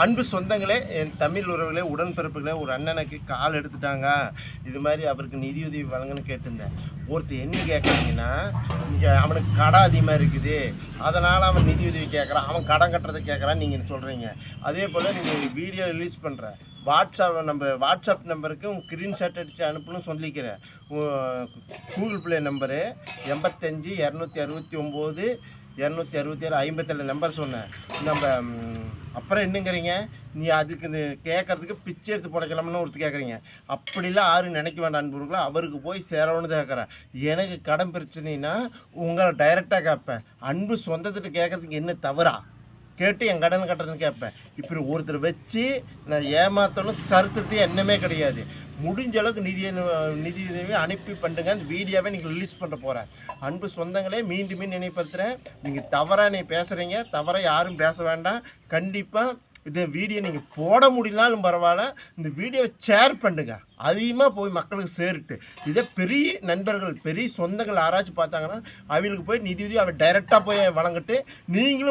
அன்பு சொந்தங்களே என் தமிழ் உறவுகளே உடன்பிறப்புகளே ஒரு அண்ணனுக்கு கால் எடுத்துட்டாங்க. இது மாதிரி அவருக்கு நிதியுதவி வழங்கன்னு கேட்டிருந்தேன். ஒருத்தர் என்ன கேட்குறீங்கன்னா இங்கே அவனுக்கு கடன் அதிகமாக இருக்குது. அதனால் அவன் நிதியுதவி கேட்குறான். அவன் கடன் கட்டுறதை கேட்குறான் நீங்கள் சொல்கிறீங்க அதே போல் நீங்கள் வீடியோ ரிலீஸ் பண்ணுற வாட்ஸ்அப் நம்ம வாட்ஸ்அப் நம்பருக்கு உங்கள் ஸ்க்ரீன்ஷாட் அடித்து அனுப்பணும்னு சொல்லிக்கிறேன். கூகுள் பிளே நம்பரு எண்பத்தஞ்சு இரநூத்தி அறுபத்தி ஒம்பது இரநூத்தி அறுபத்தி ஏழு ஐம்பத்தேழு நம்பர் சொன்னேன். நம்ம அப்புறம் என்னங்கிறீங்க? நீ அதுக்கு இந்த கேட்கறதுக்கு பிச்சை எடுத்து புடைக்கலாம்னு ஒருத்தர் கேட்குறீங்க அப்படிலாம் யாரும் நினைக்க வேண்டாம் அன்புகளோ அவருக்கு போய் சேரணும்னு கேட்குறேன் எனக்கு கடன் பிரச்சனைனா உங்களை டைரெக்டாக கேட்பேன். அன்பு சொந்தத்திட்ட கேட்கறதுக்கு என்ன தவறா? கேட்டு என் கடன் கட்டுறதுன்னு கேட்பேன். இப்படி ஒருத்தர் வச்சு நான் ஏமாத்தணும் சரித்திரத்தை என்னமே கிடையாது. முடிஞ்ச அளவுக்கு நிதி நிதி உதவி அனுப்பி பண்ணுங்க. அந்த வீடியோவை நீங்கள் ரிலீஸ் பண்ண போகிறேன் அன்பு சொந்தங்களே மீண்டும் மீண்டும் நினைப்படுத்துகிறேன் நீங்கள் தவறாக நீ பேசுகிறீங்க தவறாக யாரும் பேச வேண்டாம். கண்டிப்பாக இந்த வீடியோ நீங்கள் போட முடியலனாலும் பரவாயில்ல. இந்த வீடியோவை ஷேர் பண்ணுங்க. அதிகமாக போய் மக்களுக்கு சேருட்டு. இதே பெரிய நண்பர்கள் பெரிய சொந்தங்கள் யாராச்சும் பார்த்தாங்கன்னா அவங்களுக்கு போய் நிதி உதவி அவள் டைரெக்டாக போய் வழங்கிட்டு. நீங்களும்